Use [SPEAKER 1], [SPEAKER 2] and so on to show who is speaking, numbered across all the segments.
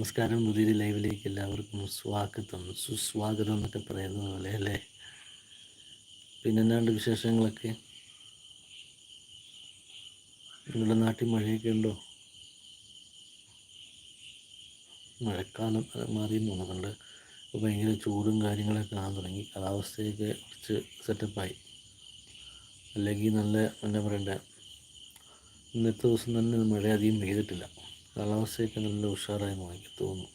[SPEAKER 1] നമസ്കാരം. പുതിയൊരു ലൈവിലേക്ക് എല്ലാവർക്കും സ്വാഗതം. സുസ്വാഗതം എന്നൊക്കെ പറയുന്നത് പോലെ അല്ലേ? പിന്നെ എന്നാണ്ട് വിശേഷങ്ങളൊക്കെ? നിങ്ങളുടെ നാട്ടിൽ മഴയൊക്കെ ഉണ്ടോ? മഴക്കാലം മാറി തോന്നുന്നുണ്ട്. ഇപ്പോൾ ഭയങ്കര ചൂടും കാര്യങ്ങളൊക്കെ കാണാൻ തുടങ്ങി. കാലാവസ്ഥയൊക്കെ കുറച്ച് സെറ്റപ്പായി. അല്ലെങ്കിൽ നല്ല എന്താ പറയണ്ട? ഇന്നത്തെ ദിവസം തന്നെ മഴ അധികം പെയ്തിട്ടില്ല. കാലാവസ്ഥയൊക്കെ നല്ല ഉഷാറായി എനിക്ക് തോന്നുന്നു.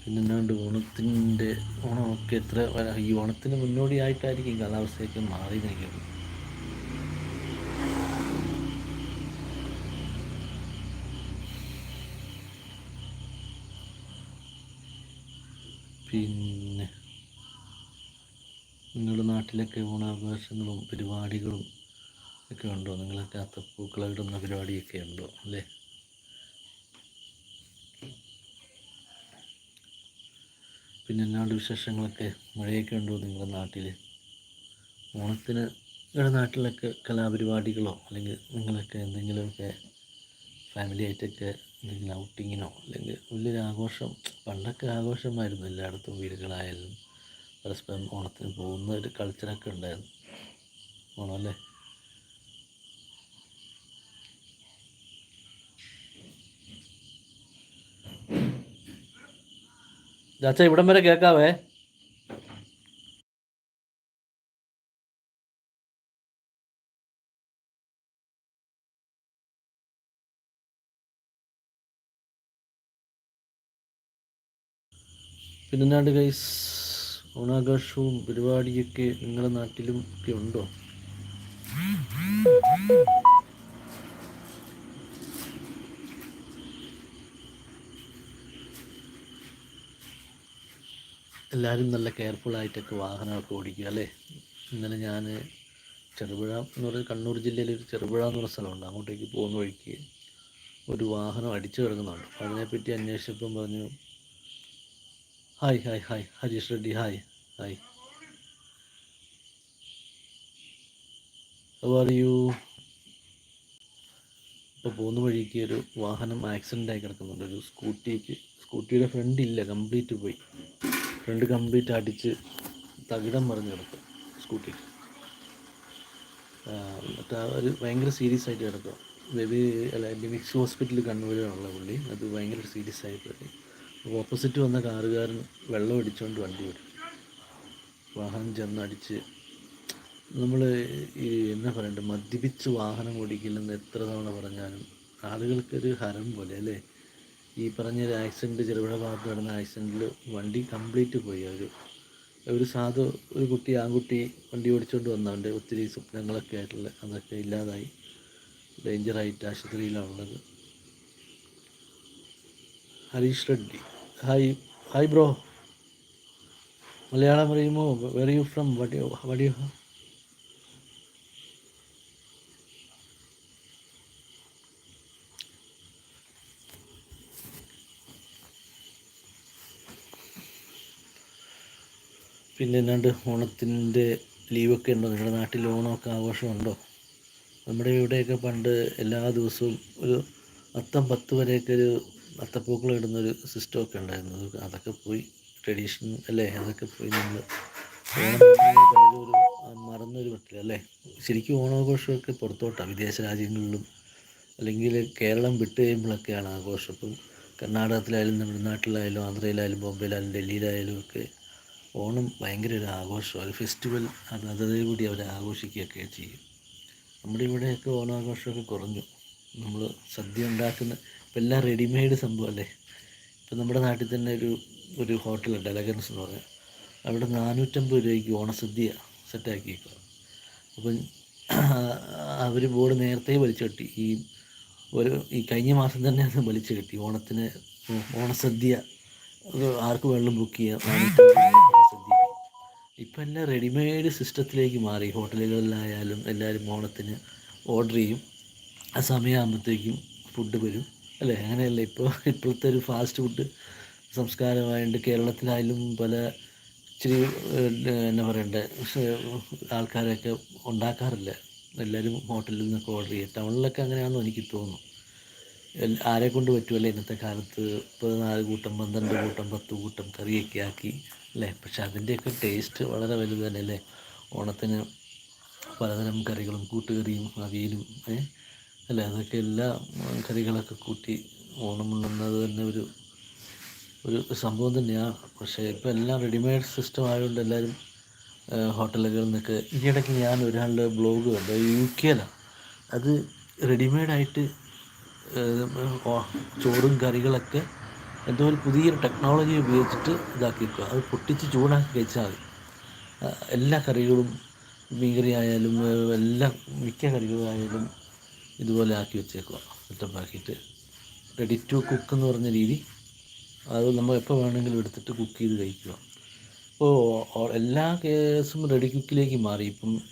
[SPEAKER 1] പിന്നെ എന്നാണ്ട് ഓണത്തിന്റെ ഓണമൊക്കെ എത്ര ഈ ഓണത്തിന് മുന്നോടിയായിട്ടായിരിക്കും കാലാവസ്ഥയൊക്കെ മാറി നിൽക്കുന്നത് പിന്നെ നിങ്ങളുടെ നാട്ടിലൊക്കെ ഓണാഘോഷങ്ങളും പരിപാടികളും ഒക്കെ ഉണ്ടോ? നിങ്ങളൊക്കെ അത്തപ്പൂക്കളിടുന്ന പരിപാടിയൊക്കെ ഉണ്ടോ? അല്ലേ? പിന്നെ എന്നാണ്ട് വിശേഷങ്ങളൊക്കെ? മഴയൊക്കെ ഉണ്ടോ നിങ്ങളുടെ നാട്ടിൽ ഓണത്തിന് നിങ്ങളുടെ നാട്ടിലൊക്കെ കലാപരിപാടികളോ? അല്ലെങ്കിൽ നിങ്ങളൊക്കെ എന്തെങ്കിലുമൊക്കെ ഫാമിലി ആയിട്ടൊക്കെ എന്തെങ്കിലും ഔട്ടിങ്ങിനോ അല്ലെങ്കിൽ വലിയൊരു ആഘോഷം പണ്ടൊക്കെ ആഘോഷമായിരുന്നു എല്ലായിടത്തും വീടുകളായാലും. പരസ്പരം ഓണത്തിന് പോകുന്ന ഒരു കൾച്ചറൊക്കെ ഉണ്ടായിരുന്നു. ഓണം ചാച്ച ഇവിടം വരെ കേൾക്കാവേ പിന്നാട് ഗൈസ് ഓണാഘോഷവും പരിപാടിയൊക്കെ നിങ്ങളുടെ നാട്ടിലും ഒക്കെ ഉണ്ടോ? എല്ലാവരും നല്ല കെയർഫുൾ ആയിട്ടൊക്കെ വാഹനമൊക്കെ ഓടിക്കുക അല്ലേ? ഇന്നലെ ഞാൻ ചെറുപുഴ എന്ന് പറയുന്നത് കണ്ണൂർ ജില്ലയിൽ ഒരു ചെറുപുഴ എന്ന് പറഞ്ഞ സ്ഥലമുണ്ട്. അങ്ങോട്ടേക്ക് പോകുന്ന വഴിക്ക് ഒരു വാഹനം അടിച്ചു കിടക്കുന്നുണ്ട്. അപ്പോൾ അതിനെപ്പറ്റി അന്വേഷിച്ചപ്പം പറഞ്ഞു hi hi hi Harish Reddy hi hi. Are you ഇപ്പോൾ പോകുന്ന വഴിക്ക് ഒരു വാഹനം ആക്സിഡന്റ് ആയി കിടക്കുന്നുണ്ട്. ഒരു സ്കൂട്ടിക്ക് സ്കൂട്ടിയുടെ ഫ്രണ്ട് ഇല്ല കംപ്ലീറ്റ് പോയി. ഫ്രണ്ട് കംപ്ലീറ്റ് അടിച്ച് തകിടം മറിഞ്ഞ് കിടക്കും സ്കൂട്ടി. എന്നിട്ട് ഒരു ഭയങ്കര സീരിയസ് ആയിട്ട് കിടക്കും. ബേബി അല്ല മിക്സ് ഹോസ്പിറ്റലിൽ കണ്ണൂരിലുള്ള പുള്ളി. അത് ഭയങ്കര സീരിയസ് ആയി പോയി. അപ്പോൾ ഓപ്പോസിറ്റ് വന്ന കാറുകാരൻ വെള്ളം അടിച്ചുകൊണ്ട് വണ്ടി വരും വാഹനം ചെന്ന് അടിച്ച് നമ്മൾ ഈ എന്നാ പറയണ്ടത് മദ്യപിച്ച് വാഹനം ഓടിക്കില്ലെന്ന് എത്ര തവണ പറഞ്ഞാലും ആളുകൾക്കൊരു ഹരം പോലെ അല്ലേ? ഈ പറഞ്ഞ ഒരു ആക്സിഡന്റ് ചെറുപുഴ ഭാഗത്ത് നടന്ന ആക്സിഡന്റിൽ വണ്ടി കംപ്ലീറ്റ് പോയി. ഒരു ഒരു സാധു ഒരു കുട്ടി ആൺകുട്ടി വണ്ടി ഓടിച്ചുകൊണ്ട് വന്നവന്റെ ഒത്തിരി സ്വപ്നങ്ങളൊക്കെ ആയിട്ടുള്ള അതൊക്കെ ഇല്ലാതായി. ഡേഞ്ചറായിട്ട് ആശുപത്രിയിലാണുള്ളത്. Harish Reddy. Hi hi bro Malayalam അറിയുമോ? Where you from what you പിന്നെ എന്നാണ്ട് ഓണത്തിന്റെ ലീവൊക്കെ ഉണ്ടോ? നിങ്ങളുടെ നാട്ടിൽ ഓണമൊക്കെ ആഘോഷമുണ്ടോ? നമ്മുടെ ഇവിടെയൊക്കെ പണ്ട് എല്ലാ ദിവസവും ഒരു അത്തം പത്ത് വരെയൊക്കെ ഒരു അത്തപ്പൂക്കളം ഇടുന്നൊരു സിസ്റ്റമൊക്കെ ഉണ്ടായിരുന്നു. അതൊക്കെ പോയി ട്രഡീഷൻ അല്ലേ? അതൊക്കെ പോയി നമ്മൾ ഓണം മറന്നൊരു പറ്റില്ല അല്ലേ? ശരിക്കും ഓണാഘോഷമൊക്കെ പുറത്തോട്ടാണ് വിദേശ രാജ്യങ്ങളിലും അല്ലെങ്കിൽ കേരളം വിട്ട് കഴിയുമ്പോഴൊക്കെയാണ് ആഘോഷം. ഇപ്പം കർണാടകത്തിലായാലും തമിഴ്നാട്ടിലായാലും നാട്ടിലായാലും ആന്ധ്രയിലായാലും ബോംബെയിലായാലും ഡൽഹിയിലായാലും ഒക്കെ ഓണം ഭയങ്കര ഒരു ആഘോഷം ഒരു ഫെസ്റ്റിവൽ അത് അതേ കൂടി അവർ ആഘോഷിക്കുകയൊക്കെ ചെയ്യും. നമ്മുടെ ഇവിടെയൊക്കെ ഓണാഘോഷമൊക്കെ കുറഞ്ഞു. നമ്മൾ സദ്യ ഉണ്ടാക്കുന്ന ഇപ്പം എല്ലാം റെഡിമെയ്ഡ് സംഭവമല്ലേ? ഇപ്പം നമ്മുടെ നാട്ടിൽ തന്നെ ഒരു ഒരു ഹോട്ടലുണ്ട് എലഗൻസ് എന്ന് പറയാം അവിടെ നാനൂറ്റമ്പത് രൂപയ്ക്ക് ഓണസദ്യ സെറ്റാക്കിയേക്കുക അപ്പം അവർ ബോർഡ് നേരത്തെ വലിച്ചു കെട്ടി. ഈ ഒരു ഈ കഴിഞ്ഞ മാസം തന്നെ അത് വലിച്ചു കെട്ടി. ഓണത്തിന് ഓണസദ്യ ആർക്ക് വെള്ളം ബുക്ക് ചെയ്യാം ഇപ്പം എല്ലാം റെഡിമെയ്ഡ് സിസ്റ്റത്തിലേക്ക് മാറി. ഹോട്ടലുകളിലായാലും എല്ലാവരും ഓണത്തിന് ഓർഡർ ചെയ്യും. ആ സമയമാകുമ്പോഴത്തേക്കും ഫുഡ് വരും. അല്ലേ? അങ്ങനെയല്ല? ഇപ്പോൾ ഇപ്പോഴത്തെ ഒരു ഫാസ്റ്റ് ഫുഡ് സംസ്കാരമായിട്ട് കേരളത്തിലായാലും പല ഇച്ചിരി എന്നാ പറയണ്ടേ? ആൾക്കാരൊക്കെ ഉണ്ടാക്കാറില്ല. എല്ലാവരും ഹോട്ടലിൽ നിന്നൊക്കെ ഓർഡർ ചെയ്യും. ടൗണിലൊക്കെ അങ്ങനെയാണെന്ന് എനിക്ക് തോന്നുന്നു. ആരെ കൊണ്ട് പറ്റുമല്ലേ ഇന്നത്തെ കാലത്ത്? പതിനാല് കൂട്ടം പന്ത്രണ്ട് കൂട്ടം പത്ത് കൂട്ടം കറിയൊക്കെ ആക്കി അല്ലേ? പക്ഷെ അതിന്റെയൊക്കെ ടേസ്റ്റ് വളരെ വലുത് തന്നെ അല്ലേ ഓണത്തിന് പലതരം കറികളും കൂട്ടുകറിയും അവിയലും അല്ലേ? അതൊക്കെ എല്ലാ കറികളൊക്കെ കൂട്ടി ഓണം ഉണ്ണുന്നത് തന്നെ ഒരു ഒരു സംഭവം തന്നെയാണ് പക്ഷേ ഇപ്പോൾ എല്ലാം റെഡിമെയ്ഡ് സിസ്റ്റം ആയതുകൊണ്ട് എല്ലാവരും ഹോട്ടലുകളിൽ നിന്നൊക്കെ ഈയിടയ്ക്ക് ഞാൻ ഒരാളുടെ ബ്ലോഗ് കണ്ടു. യു കെയിലാണ് അത് റെഡിമെയ്ഡായിട്ട് ചോറും കറികളൊക്കെ എന്തോ പുതിയൊരു ടെക്നോളജി ഉപയോഗിച്ചിട്ട് ഇതാക്കി വെക്കുക അത് പൊട്ടിച്ച് ചൂടാക്കി കഴിച്ചാൽ മതി. എല്ലാ കറികളും മീൻകറി ആയാലും എല്ലാ എല്ലാം മിക്ക കറികളായാലും ഇതുപോലെ ആക്കി വെച്ചേക്കുക. സെറ്റപ്പാക്കിയിട്ട് റെഡി ടു കുക്ക് എന്ന് പറഞ്ഞ രീതി. അത് നമ്മൾ എപ്പോൾ വേണമെങ്കിലും എടുത്തിട്ട് കുക്ക് ചെയ്ത് കഴിക്കുക. ഇപ്പോൾ എല്ലാ കേസും റെഡി കുക്കിലേക്ക് മാറി. ഇപ്പം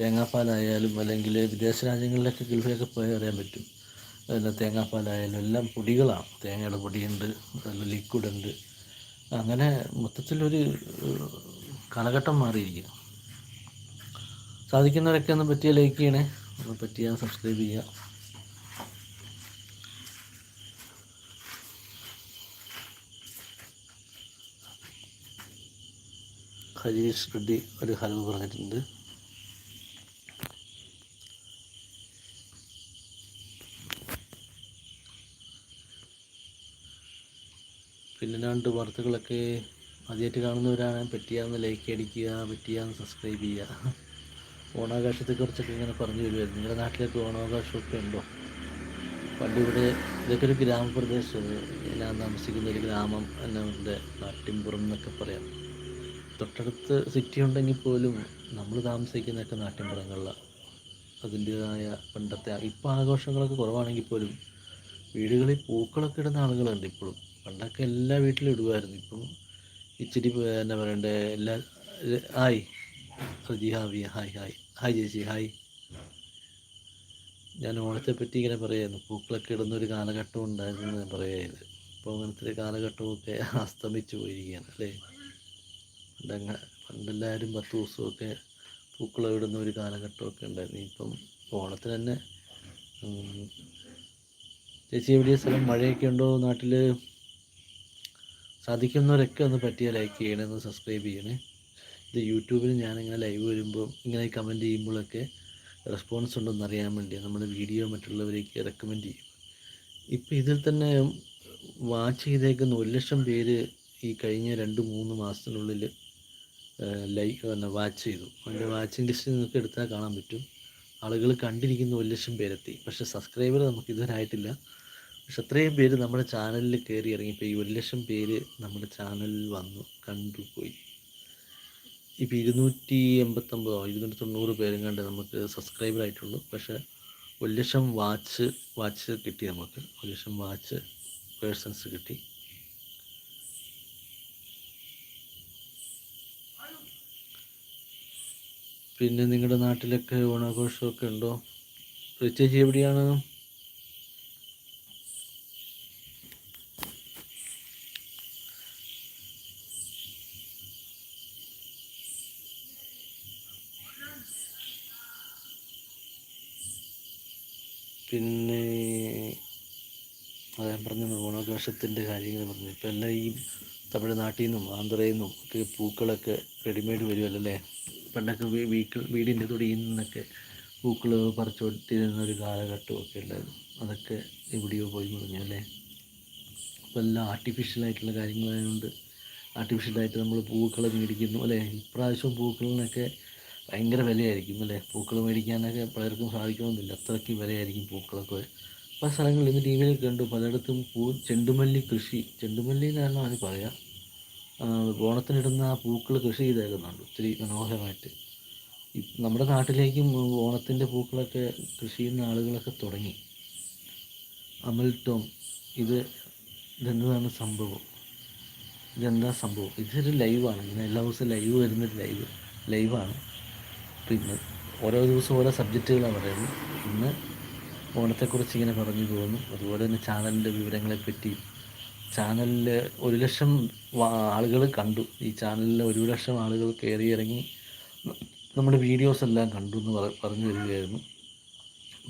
[SPEAKER 1] തേങ്ങാപ്പാലായാലും അല്ലെങ്കിൽ വിദേശ രാജ്യങ്ങളിലൊക്കെ ഗൾഫിലൊക്കെ പോയാൽ അറിയാൻ പറ്റും. അല്ല തേങ്ങാപ്പാലായാലും എല്ലാം പൊടികളാണ്. തേങ്ങയുടെ പൊടിയുണ്ട് ലിക്വിഡ് ഉണ്ട്. അങ്ങനെ മൊത്തത്തിലൊരു കാലഘട്ടം മാറിയിരിക്കുന്നു. സാധിക്കുന്നവരൊക്കെ ഒന്ന് പറ്റിയ ലൈക്ക് ചെയ്യണേ. ഒന്ന് പറ്റിയ സബ്സ്ക്രൈബ് ചെയ്യുക ഹരീഷ് റെഡ്ഡി ഒരു ഹലവ് പറഞ്ഞിട്ടുണ്ട്. പിന്നെ രണ്ട് വാർത്തകളൊക്കെ ആദ്യമായിട്ട് കാണുന്നവരാണ്. പറ്റിയാന്ന് ലൈക്ക് അടിക്കുക പറ്റിയാന്ന് സബ്സ്ക്രൈബ് ചെയ്യുക. ഓണാകാശത്തെക്കുറിച്ചൊക്കെ ഇങ്ങനെ പറഞ്ഞു വരുമായിരുന്നു നിങ്ങളുടെ നാട്ടിലൊക്കെ ഓണാകാശമൊക്കെ ഉണ്ടോ? പണ്ട് ഇവിടെ ഇതൊക്കെ ഒരു ഗ്രാമപ്രദേശം. ഞാൻ താമസിക്കുന്ന ഒരു ഗ്രാമം എന്നെ നാട്ടിൻപുറം എന്നൊക്കെ പറയാം. തൊട്ടടുത്ത് സിറ്റി ഉണ്ടെങ്കിൽ പോലും നമ്മൾ താമസിക്കുന്നതൊക്കെ നാട്ടിൻപുറങ്ങളിലാണ് അതിന്റേതായ പണ്ടത്തെ ഇപ്പം ആഘോഷങ്ങളൊക്കെ കുറവാണെങ്കിൽ പോലും വീടുകളിൽ പൂക്കളൊക്കെ ഇടുന്ന ആളുകളുണ്ട് ഇപ്പോഴും. പണ്ടൊക്കെ എല്ലാ വീട്ടിലും ഇടുമായിരുന്നു ഇപ്പം ഇച്ചിരി എന്നാ പറയണ്ടേ എല്ലാ ഹായ്. റജി ഹാവിയ ഹായ് ഹായ്. ഹായ് ചേച്ചി ഹായ്. ഞാൻ ഓണത്തെ പറ്റി ഇങ്ങനെ പറയായിരുന്നു. പൂക്കളൊക്കെ ഇടുന്ന ഒരു കാലഘട്ടം ഉണ്ടായിരുന്നു ഞാൻ പറയായത് ഇപ്പോൾ അങ്ങനത്തെ കാലഘട്ടമൊക്കെ അസ്തമിച്ചു പോയിരിക്കുകയാണ് അല്ലേ? പണ്ടങ്ങ പണ്ടെല്ലാവരും പത്ത് ദിവസമൊക്കെ പൂക്കളം ഇടുന്ന ഒരു കാലഘട്ടമൊക്കെ ഉണ്ടായിരുന്നു. ഇപ്പം ഓണത്തിന് തന്നെ ചേച്ചി എവിടെയാ സ്ഥലം? മഴയൊക്കെ ഉണ്ടോ നാട്ടിൽ സാധിക്കുന്നവരൊക്കെ ഒന്ന് പറ്റിയ ലൈക്ക് ചെയ്യണേ ഒന്ന് സബ്സ്ക്രൈബ് ചെയ്യണേ. ഇത് യൂട്യൂബിൽ ഞാനിങ്ങനെ ലൈവ് വരുമ്പോൾ ഇങ്ങനെ കമന്റ് ചെയ്യുമ്പോഴൊക്കെ റെസ്പോൺസ് ഉണ്ടെന്ന് അറിയാൻ വേണ്ടി നമ്മുടെ വീഡിയോ മറ്റുള്ളവരേക്ക് റെക്കമെൻഡ് ചെയ്യും. ഇപ്പോൾ ഇതിൽ തന്നെ വാച്ച് ചെയ്തേക്കുന്ന ഒരു ലക്ഷം പേര് ഈ കഴിഞ്ഞ രണ്ട് മൂന്ന് മാസത്തിനുള്ളിൽ ലൈക്ക് പിന്നെ വാച്ച് ചെയ്തു. അതിന്റെ വാച്ചിങ് ലിസ്റ്റ് നിങ്ങൾക്ക് എടുത്താൽ കാണാൻ പറ്റും. ആളുകൾ കണ്ടിരിക്കുന്ന ഒരു ലക്ഷം പേരെത്തി. പക്ഷേ സബ്സ്ക്രൈബർ നമുക്ക് ഇതുവരെ ആയിട്ടില്ല. പക്ഷെ അത്രയും പേര് നമ്മുടെ ചാനലിൽ കയറി ഇറങ്ങിയപ്പോൾ ഈ ഒരു ലക്ഷം പേര് നമ്മുടെ ചാനലിൽ വന്നു കണ്ടുപോയി ഇപ്പോൾ ഇരുന്നൂറ്റി എൺപത്തൊമ്പതോ ഇരുന്നൂറ്റി തൊണ്ണൂറ് പേരും കണ്ട് നമുക്ക് സബ്സ്ക്രൈബർ ആയിട്ടുള്ളൂ. പക്ഷേ ഒരു ലക്ഷം വാച്ച് വാച്ച് കിട്ടി നമുക്ക്. ഒരു ലക്ഷം വാച്ച് പേഴ്സൺസ് കിട്ടി. പിന്നെ നിങ്ങളുടെ നാട്ടിലൊക്കെ ഓണാഘോഷമൊക്കെ ഉണ്ടോ? പ്രത്യേകിച്ച് എവിടെയാണ് പിന്നെ അതാ ഓണാഘോഷത്തിന്റെ കാര്യങ്ങൾ പറഞ്ഞു. ഇപ്പം എല്ലാം ഈ തമിഴ്നാട്ടിൽ നിന്നും ആന്ധ്രയിൽ നിന്നും ഒക്കെ പൂക്കളൊക്കെ റെഡിമെയ്ഡ് വരുമല്ലോ അല്ലേ പണ്ടൊക്കെ വീക്കിൾ വീടിന്റെ തൊടിയിൽ നിന്നൊക്കെ പൂക്കൾ പറിച്ചുകൊണ്ടിരുന്ന ഒരു കാലഘട്ടമൊക്കെ ഉണ്ടായിരുന്നു. അതൊക്കെ എവിടെയോ പോയി മുറിഞ്ഞു അല്ലേ? ഇപ്പം എല്ലാം ആർട്ടിഫിഷ്യലായിട്ടുള്ള കാര്യങ്ങളായതുകൊണ്ട് ആർട്ടിഫിഷ്യലായിട്ട് നമ്മൾ പൂക്കൾ മേടിക്കുന്നു അല്ലേ? ഇപ്രാവശ്യം പൂക്കളിനൊക്കെ ഭയങ്കര വിലയായിരിക്കും അല്ലേ? പൂക്കൾ മേടിക്കാനൊക്കെ പലർക്കും സാധിക്കണമെന്നില്ല. അത്രയ്ക്ക് വിലയായിരിക്കും പൂക്കളൊക്കെ. പല സ്ഥലങ്ങളിൽ ഇന്ന് ടി വിയിൽ കണ്ടു. പലയിടത്തും പൂ ചെണ്ടുമല്ലി കൃഷി. ചെണ്ടുമല്ലി എന്നാണ് അതിന് പറയാം ഓണത്തിനിടുന്ന പൂക്കൾ കൃഷി ചെയ്തേക്കുന്നുണ്ട്. ഒത്തിരി മനോഹരമായിട്ട്. നമ്മുടെ നാട്ടിലേക്കും ഓണത്തിന്റെ പൂക്കളൊക്കെ കൃഷി ചെയ്യുന്ന ആളുകളൊക്കെ തുടങ്ങി. അമൽ ടോം ഇത് ഇതെന്താണ് സംഭവം? ഇതെന്താ സംഭവം? ഇതൊരു ലൈവാണ്. ഇങ്ങനെ എല്ലാ ദിവസവും ലൈവ് വരുന്നൊരു ലൈവ് ലൈവാണ്. പിന്നെ ഓരോ ദിവസവും ഓരോ സബ്ജക്റ്റുകളാണ് പറയുന്നത്. ഇന്ന് ഓണത്തെക്കുറിച്ച് ഇങ്ങനെ പറഞ്ഞു പോകുന്നു. അതുപോലെ തന്നെ ചാനലിന്റെ വിവരങ്ങളെപ്പറ്റി ചാനലിൽ ഒരു ലക്ഷം ആളുകൾ കണ്ടു. ഈ ചാനലിൽ ഒരു ലക്ഷം ആളുകൾ കയറി ഇറങ്ങി നമ്മുടെ വീഡിയോസ് എല്ലാം കണ്ടു എന്ന് പറ- പറഞ്ഞു തരികയായിരുന്നു.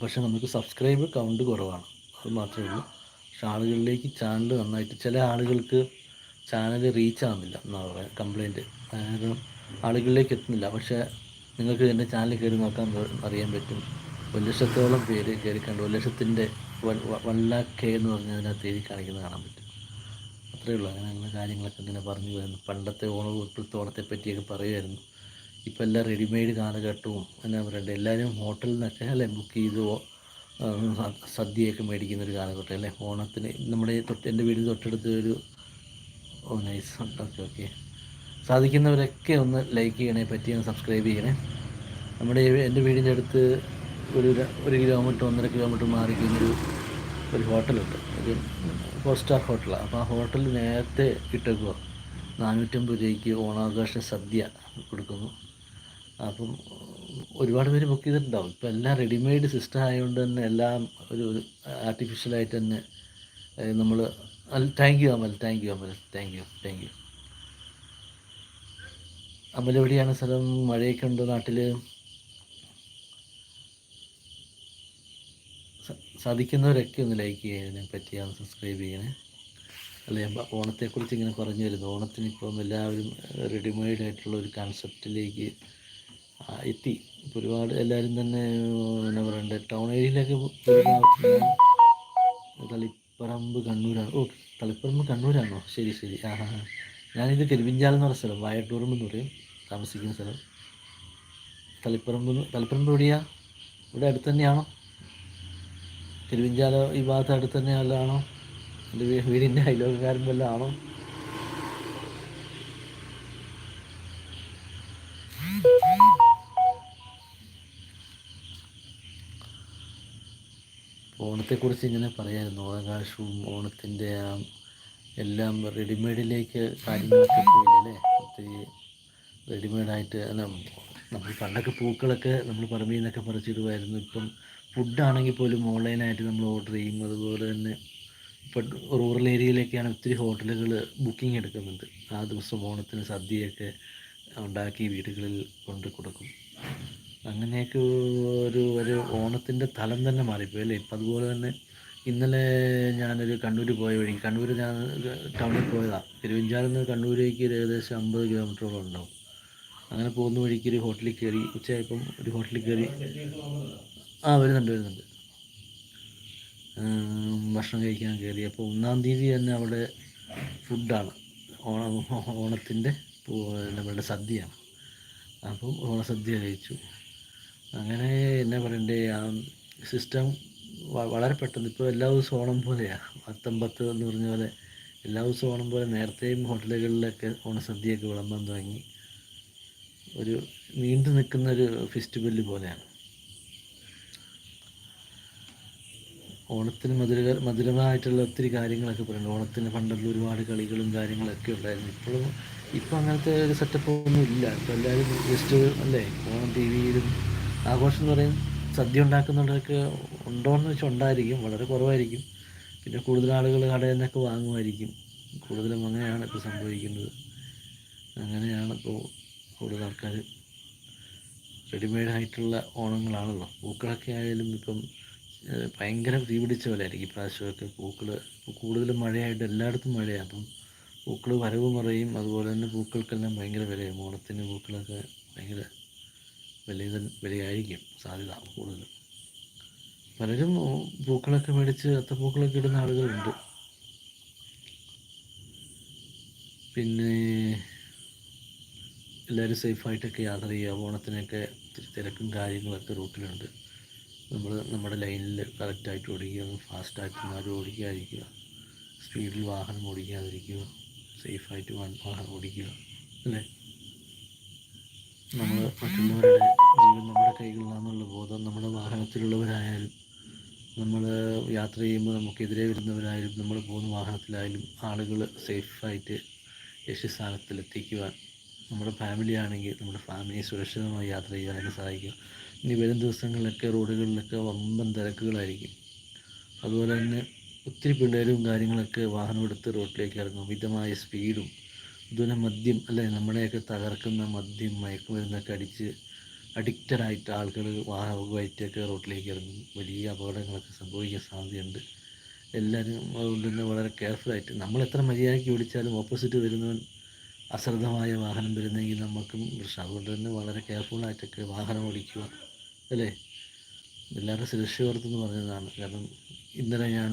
[SPEAKER 1] പക്ഷെ നമുക്ക് സബ്സ്ക്രൈബ് കൗണ്ട് കുറവാണ്. അത് മാത്രമേ ഉള്ളൂ. പക്ഷെ ആളുകളിലേക്ക് ചാനൽ നന്നായിട്ട് ചില ആളുകൾക്ക് ചാനൽ റീച്ച് ആവുന്നില്ല എന്നാണ് പറയുക കംപ്ലയിന്റ് അതായത് ആളുകളിലേക്ക് എത്തുന്നില്ല. പക്ഷേ നിങ്ങൾക്ക് എന്റെ ചാനൽ കയറി നോക്കാൻ അറിയാൻ പറ്റും. ഒരു ലക്ഷത്തോളം പേര് കയറി കണ്ടു. ഒരു ലക്ഷത്തിന്റെ വൺ ലാക്ക് കെ എന്ന് പറഞ്ഞാൽ അതിനകത്ത് എഴുതി കാണിക്കുന്നത് കാണാൻ പറ്റും. അത്രയേ ഉള്ളൂ. അങ്ങനെ അങ്ങനെ കാര്യങ്ങളൊക്കെ ഇങ്ങനെ പറഞ്ഞു വരുന്നു. പണ്ടത്തെ ഓണവും ഇപ്പോഴത്തെ ഓണത്തെ പറ്റിയൊക്കെ പറയുമായിരുന്നു. ഇപ്പം എല്ലാം റെഡിമെയ്ഡ് കാലഘട്ടവും എന്നാ പറയണ്ടേ? എല്ലാവരും ഹോട്ടലിൽ നിന്നൊക്കെ അല്ലേ ബുക്ക് ചെയ്ത് സദ്യയൊക്കെ മേടിക്കുന്ന ഒരു കാലഘട്ടം അല്ലേ? ഓണത്തിന് നമ്മുടെ തൊട്ട് എന്റെ വീടിന് തൊട്ടടുത്ത് ഒരു ഓ നൈസ് ഓക്കെ ഓക്കെ. സാധിക്കുന്നവരൊക്കെ ഒന്ന് ലൈക്ക് ചെയ്യണേ പറ്റി ഒന്ന് സബ്സ്ക്രൈബ് ചെയ്യണേ. നമ്മുടെ എന്റെ വീടിന്റെ അടുത്ത് ഒരു ഒരു കിലോമീറ്റർ ഒന്നര കിലോമീറ്റർ മാറി കഴിഞ്ഞൊരു ഒരു ഹോട്ടലുണ്ട്. ഒരു ഫോർ സ്റ്റാർ ഹോട്ടലാണ് അപ്പോൾ ആ ഹോട്ടൽ നേരത്തെ ഇട്ടേക്കുക നാനൂറ്റമ്പത് രൂപയ്ക്ക് ഓണാഘോഷ സദ്യ കൊടുക്കുന്നു. അപ്പം ഒരുപാട് പേര് ബുക്ക് ചെയ്തിട്ടുണ്ടാവും. ഇപ്പം എല്ലാം റെഡിമെയ്ഡ് സിസ്റ്റം ആയതുകൊണ്ട് തന്നെ എല്ലാം ഒരു ആർട്ടിഫിഷ്യലായിട്ട് തന്നെ നമ്മൾ thank you Amal thank you Amal thank you thank you Amal എവിടെയാണ് സ്ഥലം? മഴയൊക്കെ ഉണ്ടോ നാട്ടിൽ സാധിക്കുന്നവരൊക്കെ ഒന്ന് ലൈക്ക് ചെയ്യുന്നതിനെ പറ്റി ഒന്ന് സബ്സ്ക്രൈബ് ചെയ്യണേ. അല്ല ഞാൻ ഓണത്തെക്കുറിച്ച് ഇങ്ങനെ പറഞ്ഞു വരുന്നു. ഓണത്തിന് ഇപ്പം എല്ലാവരും റെഡിമെയ്ഡ് ആയിട്ടുള്ള ഒരു കൺസെപ്റ്റിലേക്ക് എത്തി. ഒരുപാട് എല്ലാവരും തന്നെ എന്നാ പറയണ്ടേ ടൗൺ ഏരിയയിലൊക്കെ തളിപ്പറമ്പ് കണ്ണൂരാണ്. ഓ തളിപ്പറമ്പ് കണ്ണൂരാണോ? ശരി ശരി. ആ ഹാ ഞാനിത് കരുവിഞ്ചാൽ എന്ന് പറഞ്ഞ സ്ഥലം വായട്ടൂറമ്പ് എന്ന് പറയും താമസിക്കുന്ന സ്ഥലം. തളിപ്പറമ്പ് തളിപ്പറമ്പ് എവിടെയാണ് ഇവിടെ അടുത്ത് തന്നെയാണോ? തിരുവിഞ്ചാല ഈ ഭാഗത്ത് അടുത്ത് തന്നെ വല്ലതാണോ എന്റെ വീടിന്റെ അയലോകക്കാരൻ വല്ലതാണോ ഓണത്തെക്കുറിച്ച് ഇങ്ങനെ പറയായിരുന്നു. ഓണകാശവും ഓണത്തിന്റെ ആ എല്ലാം റെഡിമെയ്ഡിലേക്ക് കാര്യങ്ങളൊക്കെ പോയില്ലേ ഒത്തിരി റെഡിമെയ്ഡായിട്ട് നമ്മൾ പണ്ടൊക്കെ പൂക്കളൊക്കെ നമ്മൾ പറമ്പിൽ നിന്നൊക്കെ പറിച്ചിടുമായിരുന്നു ഇപ്പം ഫുഡാണെങ്കിൽ പോലും ഓൺലൈനായിട്ട് നമ്മൾ ഓർഡർ ചെയ്യും. അതുപോലെ തന്നെ ഇപ്പം റൂറൽ ഏരിയയിലേക്കാണ് ഒത്തിരി ഹോട്ടലുകൾ ബുക്കിംഗ് എടുക്കുന്നത്. ആ ദിവസം ഓണത്തിന് സദ്യയൊക്കെ ഉണ്ടാക്കി വീടുകളിൽ കൊണ്ട് കൊടുക്കും. അങ്ങനെയൊക്കെ ഒരു ഒരു ഓണത്തിന്റെ തലം തന്നെ മാറിപ്പോയി അല്ലേ? ഇപ്പം അതുപോലെ തന്നെ ഇന്നലെ ഞാനൊരു കണ്ണൂർ പോയ വഴി കണ്ണൂർ ഞാൻ ടൗണിൽ പോയതാണ് തിരുവഞ്ചാലിൽ നിന്ന് കണ്ണൂരേക്ക് ഏകദേശം അമ്പത് കിലോമീറ്ററോളം ഉണ്ടാവും അങ്ങനെ പോകുന്ന വഴിക്ക് ഒരു ഹോട്ടലിൽ കയറി ഉച്ചയായപ്പം ഒരു ഹോട്ടലിൽ കയറി ആ വരുന്നുണ്ട് വരുന്നുണ്ട്. ഭക്ഷണം കഴിക്കാൻ കയറി. അപ്പോൾ ഒന്നാം തീയതി തന്നെ അവിടെ ഫുഡാണ്. ഓണ ഓണത്തിന്റെ നമ്മളുടെ സദ്യയാണ്. അപ്പം ഓണസദ്യ കഴിച്ചു. അങ്ങനെ എന്നാ പറയണ്ടേ ആ സിസ്റ്റം വളരെ പെട്ടെന്ന്. ഇപ്പോൾ എല്ലാ ദിവസവും ഓണം പോലെയാണ് പത്തൊമ്പത്ത് എന്ന് പറഞ്ഞ പോലെ എല്ലാ ദിവസവും ഓണം പോലെ നേരത്തെയും ഹോട്ടലുകളിലൊക്കെ ഓണസദ്യയൊക്കെ വിളമ്പാൻ തുടങ്ങി. ഒരു നീണ്ടു നിൽക്കുന്ന ഒരു ഫെസ്റ്റിവൽ പോലെയാണ്. ഓണത്തിന് മധുര മധുരമായിട്ടുള്ള ഒത്തിരി കാര്യങ്ങളൊക്കെ പറയുന്നത് ഓണത്തിന് പണ്ടുള്ള ഒരുപാട് കളികളും കാര്യങ്ങളൊക്കെ ഉണ്ടായിരുന്നു. ഇപ്പോഴും ഇപ്പം അങ്ങനത്തെ ഒരു സെറ്റപ്പ് ഒന്നും ഇല്ല. ഇപ്പോൾ എല്ലാവരും ജസ്റ്റ് അല്ലേ? ഓണം ടി വിയിലും ആഘോഷം എന്ന് പറയും സദ്യ ഉണ്ടാക്കുന്നവരൊക്കെ ഉണ്ടോയെന്ന് വെച്ചാൽ ഉണ്ടായിരിക്കും. വളരെ കുറവായിരിക്കും. പിന്നെ കൂടുതൽ ആളുകൾ കടയിൽ നിന്നൊക്കെ വാങ്ങുമായിരിക്കും. കൂടുതലും അങ്ങനെയാണ് ഇപ്പോൾ സംഭവിക്കുന്നത്. അങ്ങനെയാണ് ഇപ്പോൾ കൂടുതൽ ആൾക്കാർ റെഡിമെയ്ഡ് ആയിട്ടുള്ള ഓണങ്ങളാണല്ലോ. പൂക്കളൊക്കെ ആയാലും ഇപ്പം ഭയങ്കര തീ പിടിച്ച പോലെ ആയിരിക്കും ഇപ്രാവശ്യമൊക്കെ പൂക്കൾ കൂടുതലും മഴയായിട്ട് എല്ലായിടത്തും മഴയാണ് അപ്പം പൂക്കൾ വരവ് മറയും അതുപോലെ തന്നെ പൂക്കൾക്കെല്ലാം ഭയങ്കര വിലയും. ഓണത്തിന് പൂക്കളൊക്കെ ഭയങ്കര വില വിലയായിരിക്കും സാധ്യത കൂടുതലും. പലരും പൂക്കളൊക്കെ മേടിച്ച് അത്തപ്പൂക്കളൊക്കെ ഇടുന്ന ആളുകളുണ്ട്. പിന്നെ എല്ലാവരും സേഫായിട്ടൊക്കെ യാത്ര ചെയ്യുക. ഓണത്തിനൊക്കെ തിരക്കും കാര്യങ്ങളൊക്കെ റൂട്ടിലുണ്ട്. നമ്മൾ നമ്മുടെ ലൈനിൽ കറക്റ്റായിട്ട് ഓടിക്കുക ഫാസ്റ്റായിട്ട് ഓടിക്കാതിരിക്കുക സ്പീഡിൽ വാഹനം ഓടിക്കാതിരിക്കുക സേഫായിട്ട് വാഹനം ഓടിക്കുക അല്ലേ? നമ്മൾ മറ്റുള്ളവരുടെ ജീവൻ നമ്മുടെ കൈകളിലാണെന്നുള്ള ബോധം നമ്മുടെ വാഹനത്തിലുള്ളവരായാലും നമ്മൾ യാത്ര ചെയ്യുമ്പോൾ നമുക്കെതിരെ വരുന്നവരായാലും നമ്മൾ പോകുന്ന വാഹനത്തിലായാലും ആളുകൾ സേഫായിട്ട് ലക്ഷ്യസ്ഥാനത്തിലെത്തിക്കുവാൻ നമ്മുടെ ഫാമിലി ആണെങ്കിൽ നമ്മുടെ ഫാമിലിയെ സുരക്ഷിതമായി യാത്ര ചെയ്യാനും സഹായിക്കും ഇനി വരും ദിവസങ്ങളിലൊക്കെ റോഡുകളിലൊക്കെ വമ്പൻ തിരക്കുകളായിരിക്കും. അതുപോലെ തന്നെ ഒത്തിരി പിള്ളേരും കാര്യങ്ങളൊക്കെ വാഹനമെടുത്ത് റോഡിലേക്ക് ഇറങ്ങും. മിതമായ സ്പീഡും അതുപോലെ മദ്യം അല്ലെ നമ്മുടെയൊക്കെ തകർക്കുന്ന മദ്യം മയക്കുമരുന്നൊക്കെ അടിച്ച് അഡിക്റ്റഡായിട്ട് ആളുകൾ വാഹനമായിട്ടൊക്കെ റോഡിലേക്ക് ഇറങ്ങും. വലിയ അപകടങ്ങളൊക്കെ സംഭവിക്കാൻ സാധ്യതയുണ്ട്. എല്ലാവരും അതുകൊണ്ട് തന്നെ വളരെ കെയർഫുള്ളായിട്ട് നമ്മൾ എത്ര മര്യാദയ്ക്ക് ഓടിച്ചാലും ഓപ്പോസിറ്റ് വരുന്നവൻ അശ്രദ്ധമായ വാഹനം വരുന്നെങ്കിൽ നമുക്കും പ്രശ്നം. അതുകൊണ്ട് തന്നെ വളരെ കെയർഫുള്ളായിട്ടൊക്കെ വാഹനം ഓടിക്കുക. അല്ലേ? എല്ലാവരുടെ ഓർത്തെന്ന് പറഞ്ഞതാണ്. കാരണം ഇന്നലെ ഞാൻ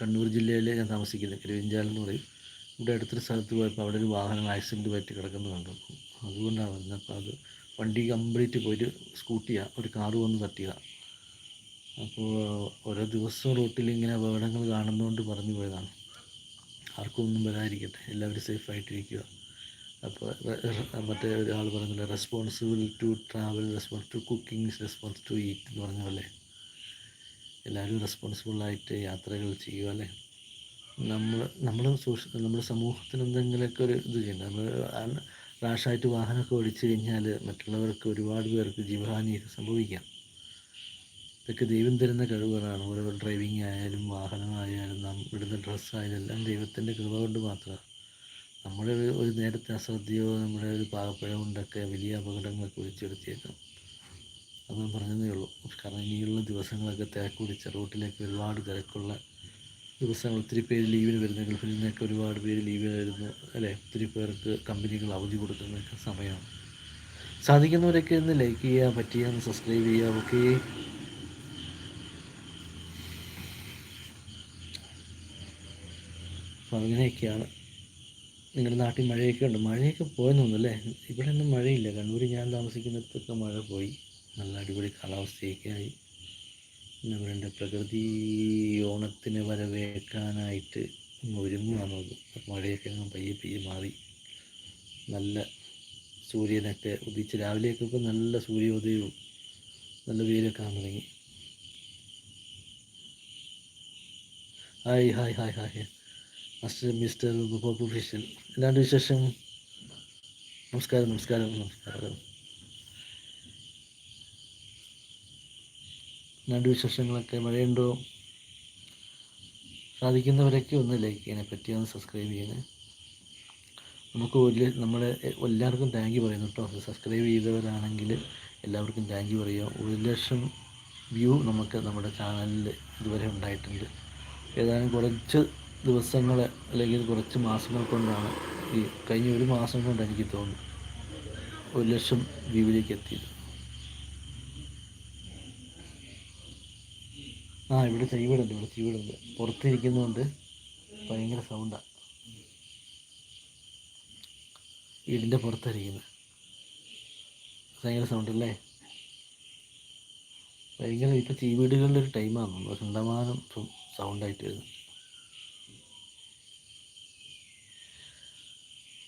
[SPEAKER 1] കണ്ണൂർ ജില്ലയിലെ ഞാൻ താമസിക്കുന്നത് കിരുവിഞ്ചാൽ എന്ന് പറയും. ഇവിടെ അടുത്തൊരു സ്ഥലത്ത് പോയപ്പോൾ അവിടെ ഒരു വാഹനം ആക്സിഡന്റ് പറ്റി കിടക്കുന്നത് കണ്ടു. അതുകൊണ്ടാണ് വരുന്നത് അപ്പോൾ അത് വണ്ടി കംപ്ലീറ്റ് പോയിട്ട് സ്കൂട്ടിയാണ് ഒരു കാറ് വന്ന് തട്ടിയതാണ് അപ്പോൾ ഓരോ ദിവസവും റൂട്ടിൽ ഇങ്ങനെ അപകടങ്ങൾ കാണുന്നതുകൊണ്ട് പറഞ്ഞു പോയതാണ്. ആർക്കും ഒന്നും വരാതിരിക്കട്ടെ. എല്ലാവരും സേഫായിട്ടിരിക്കുക അപ്പോൾ മറ്റേ ഒരാൾ പറഞ്ഞില്ല responsible to travel response to cooking response to eat എന്ന് പറഞ്ഞ പോലെ. എല്ലാവരും റെസ്പോൺസിബിളായിട്ട് യാത്രകൾ ചെയ്യുക അല്ലേ? നമ്മൾ നമ്മൾ സോഷ്യ നമ്മുടെ സമൂഹത്തിന് എന്തെങ്കിലുമൊക്കെ ഒരു ഇത് ചെയ്യണം. നമ്മൾ റാഷായിട്ട് വാഹനമൊക്കെ ഓടിച്ചു കഴിഞ്ഞാൽ മറ്റുള്ളവർക്ക് ഒരുപാട് പേർക്ക് ജീവഹാനിയൊക്കെ സംഭവിക്കാം. ഇതൊക്കെ ദൈവം തരുന്ന കഴിവുകളാണ്. ഓരോ ഡ്രൈവിംഗ് ആയാലും വാഹനമായാലും നാം ഇടുന്ന ഡ്രസ്സായാലും എല്ലാം ദൈവത്തിന്റെ കൃപ കൊണ്ട് മാത്രമാണ്. നമ്മുടെ ഒരു നേരത്തെ അശ്രദ്ധയോ നമ്മുടെ ഒരു പാകപ്പിഴ കൊണ്ടൊക്കെ വലിയ അപകടങ്ങളൊക്കെ വിളിച്ചെടുത്തിയേക്കാം അത് ഞാൻ പറഞ്ഞതേ ഉള്ളൂ. കാരണം ഇനിയുള്ള ദിവസങ്ങളൊക്കെ തിരക്ക് പിടിച്ച റോട്ടിലേക്ക് ഒരുപാട് തിരക്കുള്ള ദിവസങ്ങൾ. ഒത്തിരി പേര് ലീവിന് വരുന്ന ഗൾഫിൽ നിന്നൊക്കെ ഒരുപാട് പേര് ലീവിന് വരുന്നു അല്ലേ? ഒത്തിരി പേർക്ക് കമ്പനികൾ അവധി കൊടുക്കുന്നൊക്കെ സമയമാണ്. സാധിക്കുന്നവരൊക്കെ ഒന്ന് ലൈക്ക് ചെയ്യുക പറ്റിയ ഒന്ന് സബ്സ്ക്രൈബ് ചെയ്യുക ഓക്കെ അപ്പോൾ അങ്ങനെയൊക്കെയാണ് നിങ്ങളുടെ നാട്ടിൽ മഴയൊക്കെ ഉണ്ട്. മഴയൊക്കെ പോയെന്ന് തോന്നുന്നു അല്ലേ? ഇവിടെ ഒന്നും മഴയില്ല. കണ്ണൂർ ഞാൻ താമസിക്കുന്നിടത്തൊക്കെ മഴ പോയി. നല്ല അടിപൊളി കാലാവസ്ഥയൊക്കെ ആയി. പറയണ്ട പ്രകൃതി ഓണത്തിന് വരവേൽക്കാനായിട്ട് ഒരുങ്ങുകയാണ് മഴയൊക്കെ അങ്ങ് പയ്യെ പയ്യെ മാറി. നല്ല സൂര്യനൊക്കെ ഉദിച്ച് രാവിലെയൊക്കെ ഇപ്പോൾ നല്ല സൂര്യോദയവും നല്ല വെയിലൊക്കെ ആകാൻ തുടങ്ങി. Hi hi hi hi. Master mister official എന്നാണ്ട് വിശേഷം? നമസ്കാരം നമസ്കാരം നമസ്കാരം. നാട് വിശേഷങ്ങളൊക്കെ മഴയുണ്ടോ? സാധിക്കുന്നവരൊക്കെ ഒന്ന് ലൈക്ക് ചെയ്യണേ പറ്റിയൊന്ന് സബ്സ്ക്രൈബ് ചെയ്യണേ. നമുക്ക് വലിയ നമ്മളെ എല്ലാവർക്കും താങ്ക് യു പറയുന്നു കേട്ടോ സബ്സ്ക്രൈബ് ചെയ്തവരാണെങ്കിൽ എല്ലാവർക്കും താങ്ക് യു പറയുക. ഒരു ലക്ഷം വ്യൂ നമുക്ക് നമ്മുടെ ചാനലിൽ ഇതുവരെ ഉണ്ടായിട്ടുണ്ട്. ഏതാനും കുറച്ച് ദിവസങ്ങൾ അല്ലെങ്കിൽ കുറച്ച് മാസങ്ങൾ കൊണ്ടാണ് ഈ കഴിഞ്ഞ ഒരു മാസം കൊണ്ട് എനിക്ക് തോന്നുന്നു ഒരു ലക്ഷം വ്യൂവിലേക്ക് എത്തിയത്. ആ ഇവിടെ ചീവിടുണ്ട് ഇവിടെ ചീവിടുണ്ട്. പുറത്തിരിക്കുന്നതുകൊണ്ട് ഭയങ്കര സൗണ്ടാണ് വീടിന്റെ പുറത്തായിരിക്കുന്നത്. ഭയങ്കര സൗണ്ട് അല്ലേ ഭയങ്കര ഇപ്പോൾ ചീവീടുകളുടെ ഒരു ടൈമാണ് കണ്ടമാനം സൗണ്ടായിട്ട് വരുന്നത്.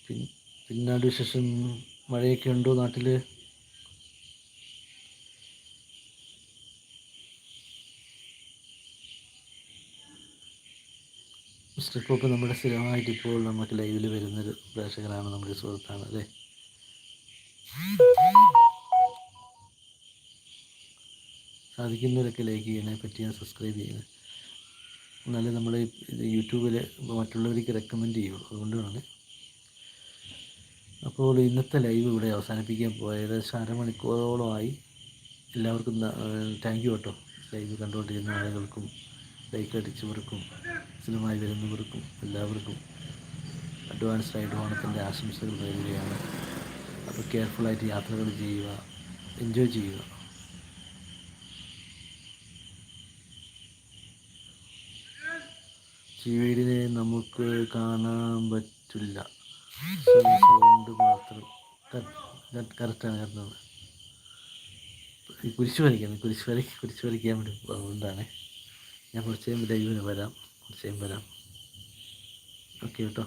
[SPEAKER 1] പിന്നാട് വിശേഷം മഴയൊക്കെ ഉണ്ടോ നാട്ടിൽ മിസ്റ്റർ പോപ്പ് നമ്മുടെ സ്ഥിരമായിട്ട് ഇപ്പോൾ നമുക്ക് ലൈവിൽ വരുന്നൊരു പ്രേക്ഷകരാണ് നമ്മുടെ സുഹൃത്താണ് അല്ലേ? സാധിക്കുന്നവരൊക്കെ ലൈക്ക് ചെയ്യണേ പറ്റിയാൽ സബ്സ്ക്രൈബ് ചെയ്യണേ. എന്നാലേ നമ്മൾ യൂട്യൂബിൽ മറ്റുള്ളവർക്ക് റെക്കമെൻഡ് ചെയ്യുള്ളൂ. അതുകൊണ്ടാണ് അപ്പോൾ ഇന്നത്തെ ലൈവ് ഇവിടെ അവസാനിപ്പിക്കാൻ പോയത് ഏകദേശം അരമണിക്കൂറോളമായി എല്ലാവർക്കും താങ്ക് യു കേട്ടോ. ലൈവ് കണ്ടുകൊണ്ടിരുന്ന ആളുകൾക്കും ലൈക്ക് അടിച്ചവർക്കും സ്ഥിരമായി വരുന്നവർക്കും എല്ലാവർക്കും അഡ്വാൻസ് ആയിട്ട് ഓണത്തിന്റെ ആശംസകൾ നേരുകയാണ്. അപ്പോൾ കെയർഫുള്ളായിട്ട് യാത്രകൾ ചെയ്യുക എൻജോയ് ചെയ്യുക. ചീവീടിനെ നമുക്ക് കാണാൻ പറ്റില്ല. സൗണ്ട് മാത്രം. കറക്റ്റാണ് കുരിശ് വരയ്ക്കാൻ കുരിശ് വലിക്ക കുരിശ് വരയ്ക്കാൻ വേണ്ടി അതുകൊണ്ടാണ് ഞാൻ കുറച്ച് കഴിയുമ്പോൾ ലൈവിന് വരാം കുറച്ച് കഴിയുമ്പോൾ വരാം. ഓക്കെ കേട്ടോ.